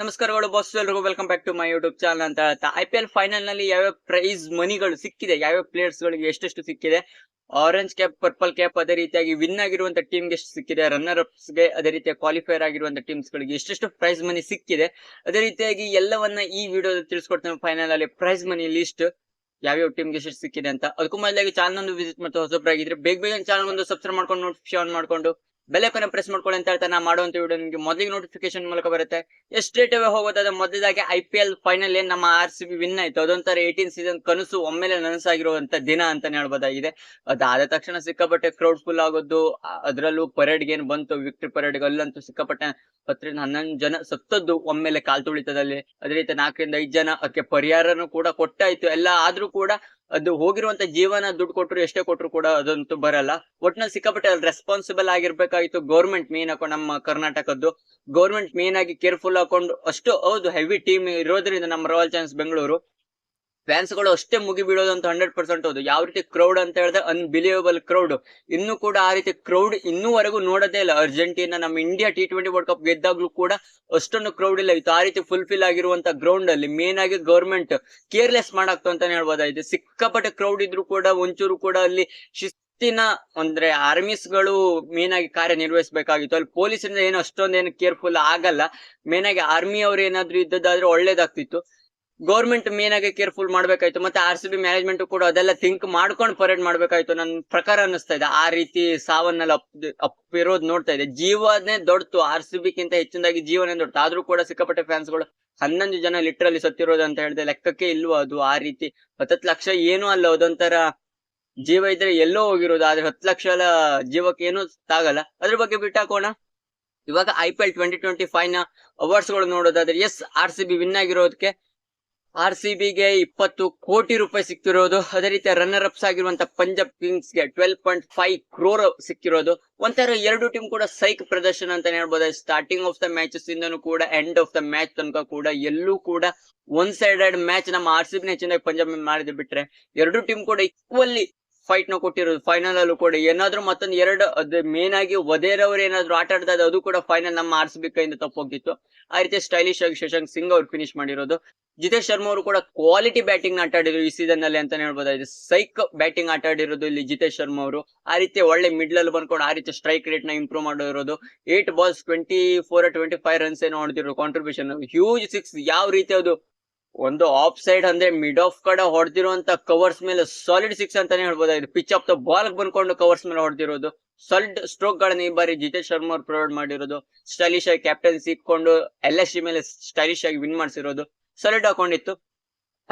ನಮಸ್ಕಾರಗಳು ಬಾಸ್ ಎಲ್ರಿಗೂ welcome back to my YouTube channel ಅಂತ ಹೇಳ್ತಾ. ಐ ಪಿ ಎಲ್ ಫೈನಲ್ನಲ್ಲಿ ಯಾವ್ಯಾವ ಪ್ರೈಸ್ ಮನಿಗಳು ಸಿಕ್ಕಿದೆ? ಯಾವ್ಯಾವ ಪ್ಲೇಯರ್ಸ್ ಗಳಿಗೆ ಎಷ್ಟೆಷ್ಟು ಸಿಕ್ಕಿದೆ? ಆರೆಂಜ್ ಕ್ಯಾಪ್ ಪರ್ಪಲ್ ಕ್ಯಾಪ್ ಅದೇ ರೀತಿಯಾಗಿ ವಿನ್ ಆಗಿರುವಂತ ಟೀಮ್ಗೆ ಎಷ್ಟು ಸಿಕ್ಕಿದೆ? ರನ್ನರ್ ಅಪ್ಸ್ಗೆ ಅದೇ ರೀತಿಯ ಕ್ವಾಲಿಫೈರ್ ಆಗಿರುವಂತ ಟೀಮ್ಸ್ ಗಳಿಗೆ ಎಷ್ಟೆಷ್ಟು ಪ್ರೈಸ್ ಮನಿ ಸಿಕ್ಕಿದೆ? ಅದೇ ರೀತಿಯಾಗಿ ಎಲ್ಲವನ್ನ ಈ ವಿಡಿಯೋದಲ್ಲಿ ತಿಳಿಸ್ಕೊಡ್ತೇನೆ ಫೈನಲ್ ಅಲ್ಲಿ ಪ್ರೈಸ್ ಮನಿ ಲಿಸ್ಟ್ ಯಾವ್ಯಾವ ಟೀಮ್ಗೆ ಎಷ್ಟು ಸಿಕ್ಕಿದೆ ಅಂತ. ಅದಕ್ಕೂ ಮೊದಲಾಗಿ ಚಾನಲ್ ಒಂದು ವಿಸಿಟ್ ಮತ್ತು ಹೊಸಬ್ರಾಗಿದ್ರೆ, ಬೇಗ ಬೇಗ ಚಾನಲ್ ಒಂದು ಸಬ್ಸ್ಕ್ರೈಬ್ ಮಾಡ್ಕೊಂಡು ನೋಟಿಫಿಕೇಶನ್ ಮಾಡ್ಕೊಂಡು ಬೆಲ್ಲೈಕನ್ನ ಪ್ರೆಸ್ ಮಾಡ್ಕೊಳ್ಳಿ ಅಂತ ಹೇಳ್ತಾ ನಾ ಮಾಡುವಂತ ವಿಡಿಯೋ ನಿಮಗೆ ಮೊದಲಿಗೆ ನೋಟಿಫಿಕೇಶನ್ ಮೂಲಕ ಬರುತ್ತೆ. ಎಷ್ಟೇಟ್ ಅವೇ ಹೋಗೋದಾದ್ರೆ ಮೊದಲಾಗಿ ಐ ಪಿ ಎಲ್ ಫೈನಲ್ ಏನ್ ನಮ್ಮ ಆರ್ ಸಿ ಬಿ ವಿನ್ ಆಯ್ತು. ಅದೊಂಥರ ಏಯ್ಟೀನ್ ಸೀಸನ್ ಕನಸು ಒಮ್ಮೆಲೆ ನನಸಾಗಿರುವಂತ ದಿನ ಅಂತಾನೆ ಹೇಳ್ಬೋದಾಗಿದೆ. ಅದಾದ ತಕ್ಷಣ ಸಿಕ್ಕಾಪಟ್ಟೆ ಕ್ರೌಡ್ ಫುಲ್ ಆಗೋದು ಅದರಲ್ಲೂ ಅದ್ರಲ್ಲೂ ಪರೇಡ್ ಏನ್ ಬಂತು ವಿಕ್ಟ್ರಿ ಪರೇಡ್ ಅಲ್ಲಂತೂ ಸಿಕ್ಕಾಪಟ್ಟೆ ಹತ್ತರಿಂದ ಹನ್ನೊಂದು ಜನ ಸತ್ತದ್ದು ಒಮ್ಮೆಲೆ ಕಾಲ್ ತುಳಿತದಲ್ಲಿ. ಅದೇ ರೀತಿ ನಾಲ್ಕರಿಂದ ಐದು ಜನ ಅದಕ್ಕೆ ಪರಿಹಾರನೂ ಕೂಡ ಕೊಟ್ಟಾಯ್ತು. ಎಲ್ಲ ಆದ್ರೂ ಕೂಡ ಅದು ಹೋಗಿರುವಂತ ಜೀವನ ದುಡ್ಡು ಕೊಟ್ಟರು ಎಷ್ಟೇ ಕೊಟ್ಟರು ಕೂಡ ಅದಂತೂ ಬರಲ್ಲ. ಒಟ್ನಲ್ಲಿ ಸಿಕ್ಕಾಪಟ್ಟೆ ರೆಸ್ಪಾನ್ಸಿಬಲ್ ಆಗಿರ್ಬೇಕಾಗಿತ್ತು ಗೌರ್ಮೆಂಟ್ ಮೇನ್ ಹಾಕೊಂಡು ನಮ್ಮ ಕರ್ನಾಟಕದ್ದು. ಗೌರ್ಮೆಂಟ್ ಮೇನ್ ಆಗಿ ಕೇರ್ಫುಲ್ ಹಾಕೊಂಡು ಅಷ್ಟು ಹೌದು ಹೆವಿ ಟೀಮ್ ಇರೋದ್ರಿಂದ ನಮ್ಮ ರಾಯಲ್ ಚಾನ್ಸ್ ಬೆಂಗಳೂರು ಫ್ಯಾನ್ಸ್ಗಳು ಅಷ್ಟೇ ಮುಗಿ ಬೀಳೋದು ಅಂತ ಹಂಡ್ರೆಡ್ ಪರ್ಸೆಂಟ್ ಹೌದು. ಯಾವ ರೀತಿ ಕ್ರೌಡ್ ಅಂತ ಹೇಳಿದ್ರೆ ಅನ್ಬಿಲಿಯಬಲ್ ಕ್ರೌಡ್ ಇನ್ನು ಕೂಡ ಆ ರೀತಿ ಕ್ರೌಡ್ ಇನ್ನೂವರೆಗೂ ನೋಡೋದೇ ಇಲ್ಲ. ಅರ್ಜೆಂಟೀನಾ ನಮ್ಮ India T twenty World Cup ಗೆದ್ದಾಗ್ಲೂ ಕೂಡ ಅಷ್ಟೊಂದು ಕ್ರೌಡ್ ಇಲ್ಲ. ಇತ್ತು. ಆ ರೀತಿ ಫುಲ್ಫಿಲ್ ಆಗಿರುವಂತ ಗ್ರೌಂಡ್ ಅಲ್ಲಿ ಮೇನ್ ಆಗಿ ಗೌರ್ಮೆಂಟ್ ಕೇರ್ಲೆಸ್ ಮಾಡಾಕ್ತು ಅಂತಾನೆ ಹೇಳ್ಬೋದಾಯ್ತು. ಸಿಕ್ಕಾಪಟ್ಟೆ ಕ್ರೌಡ್ ಇದ್ರು ಕೂಡ, ಒಂಚೂರು ಕೂಡ ಅಲ್ಲಿ ಶಿಸ್ತಿನ ಅಂದ್ರೆ ಆರ್ಮಿಸ್ಗಳು ಮೇನ್ ಆಗಿ ಕಾರ್ಯನಿರ್ವಹಿಸಬೇಕಾಗಿತ್ತು. ಅಲ್ಲಿ ಪೊಲೀಸರಿಂದ ಏನು ಅಷ್ಟೊಂದೇನು ಕೇರ್ಫುಲ್ ಆಗಲ್ಲ. ಮೇನ್ ಆಗಿ ಆರ್ಮಿ ಅವ್ರು ಏನಾದ್ರು ಇದ್ದದಾದ್ರೆ ಒಳ್ಳೇದಾಗ್ತಿತ್ತು. ಗೌರ್ಮೆಂಟ್ ಮೇನ್ ಆಗಿ ಕೇರ್ಫುಲ್ ಮಾಡ್ಬೇಕಾಯ್ತು, ಮತ್ತೆ ಆರ್ ಸಿ ಬಿ ಮ್ಯಾನೇಜ್ಮೆಂಟ್ ಕೂಡ ಅದೆಲ್ಲ ಥಿಂಕ್ ಮಾಡ್ಕೊಂಡು ಪರೇಡ್ ಮಾಡ್ಬೇಕಾಯ್ತು ನನ್ನ ಪ್ರಕಾರ ಅನ್ನಿಸ್ತಾ ಇದೆ. ಆ ರೀತಿ ಸಾವನ್ನೆಲ್ಲ ಅಪ್ ಅಪ್ಪಿರೋದ್ ನೋಡ್ತಾ ಇದೆ. ಜೀವನೇ ದೊಡ್ಡತು ಆರ್ ಸಿ ಬಿಕ್ಕಿಂತ ಹೆಚ್ಚಿನದಾಗಿ ಜೀವನೇ ದೊಡ್ಡದು ಆದ್ರೂ ಕೂಡ ಸಿಕ್ಕಾಪಟ್ಟೆ ಫ್ಯಾನ್ಸ್ಗಳು ಹನ್ನೊಂದು ಜನ ಲಿಟ್ರಲ್ಲಿ ಸತ್ತಿರೋದು ಅಂತ ಹೇಳಿದೆ, ಲೆಕ್ಕಕ್ಕೆ ಇಲ್ವೋ ಅದು? ಆ ರೀತಿ ಹತ್ತತ್ತು ಲಕ್ಷ ಏನೂ ಅಲ್ಲ, ಅದೊಂಥರ ಜೀವ ಇದ್ರೆ ಎಲ್ಲೋ ಹೋಗಿರೋದು. ಆದ್ರೆ ಹತ್ತು ಲಕ್ಷ ಎಲ್ಲ ಜೀವಕ್ಕೆ ಏನೂ ತಾಗಲ್ಲ. ಅದ್ರ ಬಗ್ಗೆ ಬಿಟ್ಟಾಕೋಣ ಇವಾಗ I P L twenty twenty ಫೈವ್ನ ಅವಾರ್ಡ್ಸ್ಗಳು ನೋಡೋದಾದ್ರೆ yes R C B win ಆಗಿರೋದಕ್ಕೆ R C ಬಿಗೆ ಇಪ್ಪತ್ತು ಕೋಟಿ ರೂಪಾಯಿ ಸಿಕ್ತಿರೋದು. ಅದೇ ರೀತಿ ರನ್ನರ್ ಅಪ್ಸ್ ಆಗಿರುವಂತ ಪಂಜಾಬ್ ಕಿಂಗ್ಸ್ಗೆ ಟ್ವೆಲ್ ಪಾಯಿಂಟ್ ಫೈವ್ ಕ್ರೋರ್ ಸಿಕ್ಕಿರೋದು. ಒಂಥರ ಎರಡು ಟೀಮ್ ಕೂಡ ಸೈಕ್ ಪ್ರದರ್ಶನ ಅಂತ ಹೇಳ್ಬೋದು. ಸ್ಟಾರ್ಟಿಂಗ್ ಆಫ್ ದ ಮ್ಯಾಚಸ್ ಇಂದನೂ ಕೂಡ ಎಂಡ್ ಆಫ್ ದ ಮ್ಯಾಚ್ ತನಕ ಕೂಡ, ಎಲ್ಲೂ ಕೂಡ ಒನ್ ಸೈಡೆಡ್ ಮ್ಯಾಚ್ ನಮ್ಮ ಆರ್ ಸಿ ಬಿನೇ ಚೆನ್ನಾಗಿ ಪಂಜಾಬ್ ಮಾಡಿದ್ ಬಿಟ್ರೆ ಎರಡು ಟೀಮ್ ಕೂಡ ಈಕ್ವಲ್ಲಿ ಫೈಟ್ನ ಕೊಟ್ಟಿರೋದು. ಫೈನಲ್ ಅಲ್ಲೂ ಕೂಡ ಏನಾದ್ರೂ ಮತ್ತೊಂದು ಎರಡು, ಅದು ಮೇನ್ ಆಗಿ ಒದೇರವ್ರು ಏನಾದ್ರು ಆಟ ಆಡ್ತಾ ಅದು ಕೂಡ ಫೈನಲ್ ನಮ್ಮ ಆರ್ ಸಿ ಬಿ ಕೈಯಿಂದ ತಪ್ಪೋಗಿತ್ತು ಆ ರೀತಿ ಸ್ಟೈಲಿಶ್ ಆಗಿ ಶಶಾಂಕ್ ಸಿಂಗ್ ಅವ್ರು ಫಿನಿಶ್ ಮಾಡಿರೋದು. ಜಿತೇಶ್ ಶರ್ಮಾ ಅವರು ಕೂಡ ಕ್ವಾಲಿಟಿ ಬ್ಯಾಟಿಂಗ್ ಆಟ ಈ ಸೀಸನ್ ಅಲ್ಲಿ ಅಂತಾನೆ ಹೇಳ್ಬೋದಾಗಿದೆ. ಸೈಕ್ ಬ್ಯಾಟಿಂಗ್ ಆಟ ಆಡಿರೋದು ಇಲ್ಲಿ ಜಿತೇಶ್ ಶರ್ಮಾ ಅವರು. ಆ ರೀತಿ ಒಳ್ಳೆ ಮಿಡ್ಲ್ ಅಲ್ಲಿ ಬಂದ್ಕೊಂಡು ಆ ರೀತಿ ಸ್ಟ್ರೈಕ್ ರೇಟ್ನ ಇಂಪ್ರೂವ್ ಮಾಡಿರೋದು. Eight balls twenty four twenty five runs ಏನೋ ಹೊಡೆದಿರೋ ಕಾಂಟ್ರಿಬ್ಯೂಷನ್ ಹ್ಯೂಜ್ ಸಿಕ್ಸ್ ಯಾವ ರೀತಿ ಅದು ಒಂದು ಆಫ್ ಸೈಡ್ ಅಂದ್ರೆ ಮಿಡ್ ಆಫ್ ಕಡೆ ಹೊಡೆದಿರುವಂತ ಕವರ್ಸ್ ಮೇಲೆ ಸಾಲಿಡ್ ಸಿಕ್ಸ್ ಅಂತಾನೆ ಹೇಳ್ಬೋದಾಗಿದೆ. ಪಿಚ್ ಆಫ್ ದ ಬಾಲ್ ಬಂದ್ಕೊಂಡು ಕವರ್ಸ್ ಮೇಲೆ ಹೊಡೆದಿರೋದು. ಸಾಲಿಡ್ ಸ್ಟ್ರೋಕ್ ಗಳನ್ನ ಈ ಬಾರಿ ಜಿತೇಶ್ ಶರ್ಮಾ ಅವ್ರು ಪ್ರೊವೈಡ್ ಮಾಡಿರೋದು. ಸ್ಟೈಲಿಶ್ ಆಗಿ ಕ್ಯಾಪ್ಟನ್ಸಿ ಇಟ್ಕೊಂಡು ಎಲ್ ಎಸ್ ಸಿ ಮೇಲೆ ಸ್ಟೈಲಿಶ್ ಆಗಿ ವಿನ್ ಮಾಡಿಸಿರೋದು. ಸಾಲಿಡ್ ಹಾಕೊಂಡಿತ್ತು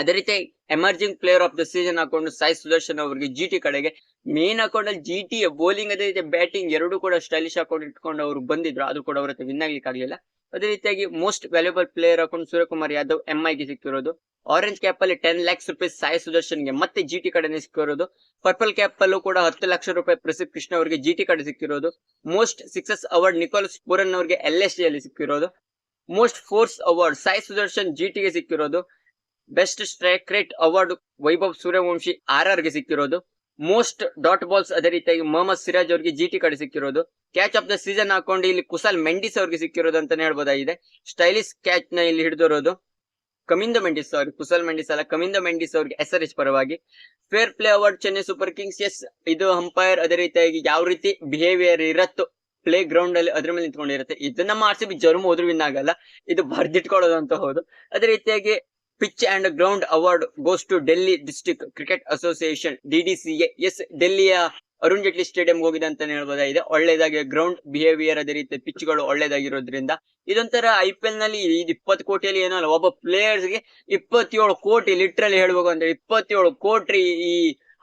ಅದೇ ರೀತಿ emerging player of the season ಹಾಕೊಂಡು ಸಾಯಿ ಸುದರ್ಶನ್ ಅವರಿಗೆ ಜಿ ಟಿ ಕಡೆಗೆ. ಮೇನ್ ಅಲ್ಲಿ ಜಿ ಟಿ ಬೌಲಿಂಗ್ ಅದೇ ರೀತಿ ಬ್ಯಾಟಿಂಗ್ ಎರಡು ಕೂಡ ಸ್ಟೈಲಿಶ್ ಹಾಕೊಂಡು ಇಟ್ಕೊಂಡು ಅವರು ಬಂದಿದ್ರು. ಅದು ಕೂಡ ಅವ್ರ ವಿನ್ ಆಗ್ಲಿಕ್ಕೆ ಆಗ್ಲಿಲ್ಲ. ಅದೇ ರೀತಿಯಾಗಿ ಮೋಸ್ಟ್ ವ್ಯಾಲ್ಯೂಬಲ್ ಪ್ಲೇಯರ್ ಹಾಕೊಂಡು ಸೂರ್ಯಕುಮಾರ್ ಯಾದವ್ ಎಂ ಗೆ ಸಿಕ್ಕಿರೋದು. ಆರೆಂಜ್ ಕ್ಯಾಪ್ ಅಲ್ಲಿ ಟೆನ್ ಲ್ಯಾಕ್ಸ್ ರುಪೀಸ್ ಸಾಯಿ ಸುದರ್ಶನ್ಗೆ ಮತ್ತೆ ಜಿ ಟಿ ಕಡೆನೇ ಸಿಕ್ಕಿರೋದು. ಪರ್ಪಲ್ ಕ್ಯಾಪ್ ಅಲ್ಲೂ ಕೂಡ ಹತ್ತು ಲಕ್ಷ ರೂಪಾಯಿ ಪ್ರಸಿದ್ಧ ಕೃಷ್ಣ ಅವರಿಗೆ ಜಿ ಟಿ ಕಡೆ ಸಿಕ್ಕಿರೋದು. Most sixes award Nicholas Pooran ಅವರಿಗೆ ಎಲ್ ಎಸ್ ಡಿ ಅಲ್ಲಿ ಸಿಕ್ಕಿರೋದು. Most fours award Sai Sudharsan G ಟಿಗೆ ಸಿಕ್ಕಿರೋದು. Best strike rate award Vaibhav Suryavanshi ಆರ್ಗೆ ಸಿಕ್ಕಿರೋದು. ಮೋಸ್ಟ್ ಡಾಟ್ ಬಾಲ್ಸ್ ಅದೇ ರೀತಿಯಾಗಿ ಮೊಹಮ್ಮದ್ ಸಿರಾಜ್ ಅವರಿಗೆ ಜಿ ಟಿ ಕಡೆ ಸಿಕ್ಕಿರೋದು. ಕ್ಯಾಚ್ ಆಫ್ ದ ಸೀಸನ್ ಹಾಕೊಂಡು ಇಲ್ಲಿ ಕುಸಲ್ ಮೆಂಡಿಸ್ ಅವ್ರಿಗೆ ಸಿಕ್ಕಿರೋದು ಅಂತಾನೆ ಹೇಳ್ಬೋದಾಗಿದೆ. ಸ್ಟೈಲಿಶ್ ಕ್ಯಾಚ್ನ ಇಲ್ಲಿ ಹಿಡಿದಿರೋದು. ಕಮಿಂದ ಮೆಂಡಿಸ್ ಅವ್ರಿಗೆ ಕುಸಲ್ ಮೆಂಡಿಸ್ ಅಲ್ಲ, ಕಮಿಂದ ಮೆಂಡಿಸ್ ಅವ್ರಿಗೆ ಎಸ್ ಪರವಾಗಿ. Fair play award Chennai super kings yes ಇದು ಅಂಪೈರ್ ಅದೇ ರೀತಿಯಾಗಿ ಯಾವ ರೀತಿ ಬಿಹೇವಿಯರ್ ಇರತ್ತೋ ಪ್ಲೇ ಗ್ರೌಂಡ್ ಅಲ್ಲಿ ಅದ್ರ ಮೇಲೆ ನಿಂತ್ಕೊಂಡಿರುತ್ತೆ. ಇದು ನಮ್ಮ ಆರ್ ಸಿ ಬಿ ಜರ್ಮ್ ಹೋದ್ರು ವಿನ್ ಆಗಲ್ಲ ಇದು ಬರ್ದಿಟ್ಕೊಳ್ಳೋದು ಅಂತ ಹೌದು. ಅದೇ ರೀತಿಯಾಗಿ pitch and ground award goes to Delhi district cricket association DDCA S ಡೆಲ್ಲಿಯ ಅರುಣ್ ಜೇಟ್ಲಿ ಸ್ಟೇಡಿಯಂ ಹೋಗಿದೆ ಅಂತಾನೆ ಹೇಳ್ಬೋದಾಗಿದೆ ಒಳ್ಳೇದಾಗಿ ಗ್ರೌಂಡ್ ಬಿಹೇವಿಯರ್ ಅದೇ ರೀತಿ ಪಿಚ್ಗಳು ಒಳ್ಳೇದಾಗಿರೋದ್ರಿಂದ. ಇದೊಂಥರ ಐ ಪಿ ಎಲ್ನಲ್ಲಿ ಇದು ಇಪ್ಪತ್ತು ಕೋಟಿಯಲ್ಲಿ ಏನೋ ಅಲ್ಲ, ಒಬ್ಬ ಪ್ಲೇಯರ್ಸ್ಗೆ ಗೆ ಇಪ್ಪತ್ತೇಳು ಕೋಟಿ ಲಿಟ್ರಲ್ಲಿ ಹೇಳ್ಬೇಕು ಅಂದ್ರೆ ಇಪ್ಪತ್ತೇಳು ಕೋಟಿ ಈ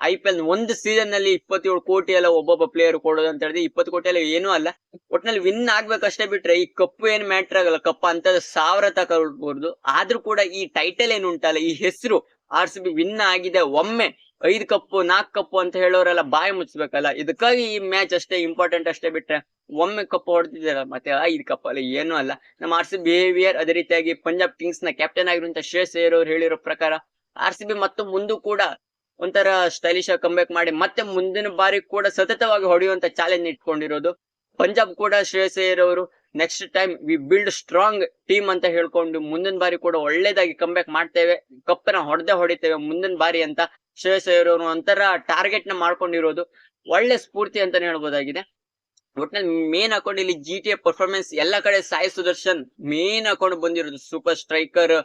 ಐ ಪಿ ಎಲ್ ಒಂದು ಸೀಸನ್ನಲ್ಲಿ ಇಪ್ಪತ್ತೇಳು ಕೋಟಿ ಎಲ್ಲ ಒಬ್ಬೊಬ್ಬ ಪ್ಲೇಯರ್ ಕೊಡೋದು ಅಂತ ಹೇಳಿದ್ರೆ ಇಪ್ಪತ್ತು ಕೋಟಿ ಎಲ್ಲ ಏನೂ ಅಲ್ಲ. ಒಟ್ನಲ್ಲಿ ವಿನ್ ಆಗ್ಬೇಕಷ್ಟೇ ಬಿಟ್ರೆ ಈ ಕಪ್ ಏನ್ ಮ್ಯಾಟರ್ ಆಗಲ್ಲ. ಕಪ್ಪ ಅಂತ ಸಾವಿರ ತಗೊಳ್ಬಹುದು ಆದ್ರೂ ಕೂಡ ಈ ಟೈಟಲ್ ಏನು ಉಂಟಲ್ಲ, ಈ ಹೆಸರು ಆರ್ ಸಿ ಬಿ ವಿನ್ ಆಗಿದೆ ಒಮ್ಮೆ. ಐದು ಕಪ್ಪು ನಾಲ್ಕು ಕಪ್ಪು ಅಂತ ಹೇಳೋರೆಲ್ಲ ಬಾಯಿ ಮುಚ್ಚಬೇಕಲ್ಲ ಇದಕ್ಕಾಗಿ ಈ ಮ್ಯಾಚ್ ಅಷ್ಟೇ ಇಂಪಾರ್ಟೆಂಟ್ ಅಷ್ಟೇ ಬಿಟ್ರೆ ಒಮ್ಮೆ ಕಪ್ಪು ಹೊಡೆದಿದ್ದಾರೆ ಮತ್ತೆ ಐದು ಕಪ್ ಅಲ್ಲ ಏನೂ ಅಲ್ಲ. ನಮ್ಮ ಆರ್ ಸಿ ಬಿಹೇವಿಯರ್ ಅದೇ ರೀತಿಯಾಗಿ ಪಂಜಾಬ್ ಕಿಂಗ್ಸ್ನ ಕ್ಯಾಪ್ಟನ್ ಆಗಿರುವಂತಹ ಶ್ರೇಯಸ್ ಅಯ್ಯರ್ ಅವ್ರು ಹೇಳಿರೋ ಪ್ರಕಾರ ಆರ್ ಸಿ ಬಿ ಮತ್ತು ಮುಂದೂ ಕೂಡ ಒಂಥರ ಸ್ಟೈಲಿಶ್ ಆಗಿ ಕಂಬ್ಯಾಕ್ ಮಾಡಿ ಮತ್ತೆ ಮುಂದಿನ ಬಾರಿ ಕೂಡ ಸತತವಾಗಿ ಹೊಡೆಯುವಂತ ಚಾಲೆಂಜ್ ಇಟ್ಕೊಂಡಿರೋದು. ಪಂಜಾಬ್ ಕೂಡ ಶ್ರೇಯಸ್ ಅವರು next time we build strong team ಅಂತ ಹೇಳ್ಕೊಂಡು ಮುಂದಿನ ಬಾರಿ ಕೂಡ ಒಳ್ಳೇದಾಗಿ ಕಂಬ್ಯಾಕ್ ಮಾಡ್ತೇವೆ ಕಪ್ಪನ ಹೊಡೆದೇ ಹೊಡಿತೇವೆ ಮುಂದಿನ ಬಾರಿ ಅಂತ ಶ್ರೇಯಸ್ ಅವರು ಒಂಥರ ಟಾರ್ಗೆಟ್ನ ಮಾಡ್ಕೊಂಡಿರೋದು. ಒಳ್ಳೆ ಸ್ಫೂರ್ತಿ ಅಂತಾನೆ ಹೇಳ್ಬೋದಾಗಿದೆ. ಒಟ್ನಲ್ಲಿ ಮೇನ್ ಹಾಕೊಂಡು ಇಲ್ಲಿ ಜಿ ಟಿ ಎ ಪರ್ಫಾರ್ಮೆನ್ಸ್ ಎಲ್ಲ ಕಡೆ ಸಾಯಿ ಸುದರ್ಶನ್ ಮೇನ್ ಹಾಕೊಂಡು ಬಂದಿರೋದು. Super striker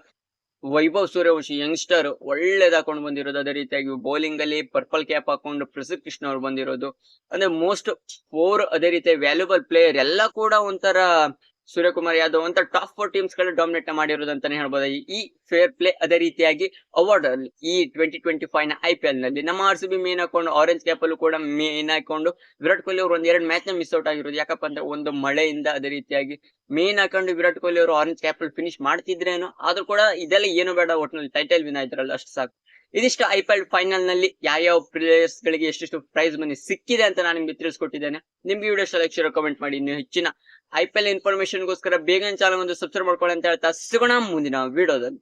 Vaibhav Suryavanshi youngster ಒಳ್ಳೇದ್ ಹಾಕೊಂಡು ಬಂದಿರೋದು. ಅದೇ ರೀತಿಯಾಗಿ ಬೌಲಿಂಗ್ ಅಲ್ಲಿ ಪರ್ಪಲ್ ಕ್ಯಾಪ್ ಹಾಕೊಂಡು ಪ್ರಸಿದ್ಧ ಕೃಷ್ಣ ಅವ್ರು ಬಂದಿರೋದು. ಅಂದ್ರೆ ಮೋಸ್ಟ್ ಫೋರ್ ಅದೇ ರೀತಿ ವ್ಯಾಲ್ಯೂಬಲ್ ಪ್ಲೇಯರ್ ಎಲ್ಲ ಕೂಡ ಒಂಥರ ಸೂರ್ಯಕುಮಾರ್ ಯಾದವ್ ಅಂತ ಟಾಪ್ ಫೋರ್ ಟೀಮ್ಸ್ಗಳು ಡಾಮಿನೇಟ್ ಮಾಡಿರೋದು ಅಂತಾನೆ ಹೇಳ್ಬೋದು. ಈ ಫೇರ್ ಪ್ಲೇ ಅದೇ ರೀತಿಯಾಗಿ ಅವಾರ್ಡ್ ಅಲ್ಲಿ, ಈ ಟ್ವೆಂಟಿ ಟ್ವೆಂಟಿ ಫೈವ್ನ ಐ ಪಿ ಎಲ್ನಲ್ಲಿ ನಮ್ಮ ಆರ್ ಸಿ ಬಿ ಮೇನ್ ಹಾಕೊಂಡು ಆರೆಂಜ್ ಕ್ಯಾಪ್ ಅಲ್ಲೂ ಕೂಡ ಮೇನ್ ಹಾಕೊಂಡು, ವಿರಾಟ್ ಕೊಹ್ಲಿ ಅವರು ಒಂದ್ ಎರಡು ಮ್ಯಾಚ್ನ ಮಿಸ್ ಔಟ್ ಆಗಿರೋದು. ಯಾಕಪ್ಪ ಅಂದ್ರೆ ಒಂದು ಮಳೆಯಿಂದ ಅದೇ ರೀತಿಯಾಗಿ ಮೇನ್ ಹಾಕೊಂಡು ವಿರಾಟ್ ಕೊಹ್ಲಿ ಅವರು ಆರೆಂಜ್ ಕ್ಯಾಪ್ ಅಲ್ಲಿ ಫಿನಿಶ್ ಮಾಡ್ತಿದ್ರೇನು, ಆದ್ರೂ ಕೂಡ ಇದೆಲ್ಲ ಏನು ಬೇಡ ಒಟ್ಟಿನಲ್ಲಿ ಟೈಟಲ್ ವಿನ್ ಆಯ್ತಾರಲ್ಲ, ಅಷ್ಟು ಸಾಕು. ಇದಿಷ್ಟು ಐ ಪಿ ಎಲ್ ಫೈನಲ್ನಲ್ಲಿ ಯಾವ ಪ್ಲೇಯರ್ಸ್ ಗಳಿಗೆ ಎಷ್ಟೆಷ್ಟು ಪ್ರೈಸ್ ಮನಿ ಸಿಕ್ಕಿದೆ ಅಂತ ನಾನು ನಿಮ್ಗೆ ತಿಳಿಸ್ಕೊಟ್ಟಿದ್ದೇನೆ. ನಿಮ್ಗೆ ವಿಡಿಯೋ ಸೆಲೆಕ್ಷನ್ ಕಮೆಂಟ್ ಮಾಡಿ. ಇನ್ನು ಹೆಚ್ಚಿನ ಐ ಪಿ ಎಲ್ ಇನ್ಫಾರ್ಮೇಶನ್ಗೋಸ್ಕರ ಬೇಗನೆ ಚಾನಲ್ ಒಂದು ಸಬ್ಸ್ಕ್ರೈಬ್ ಮಾಡ್ಕೊಳ್ಳಿ ಅಂತ ಹೇಳ್ತಾ ಸಿಗೋಣ ಮುಂದಿನ ವಿಡಿಯೋದಲ್ಲಿ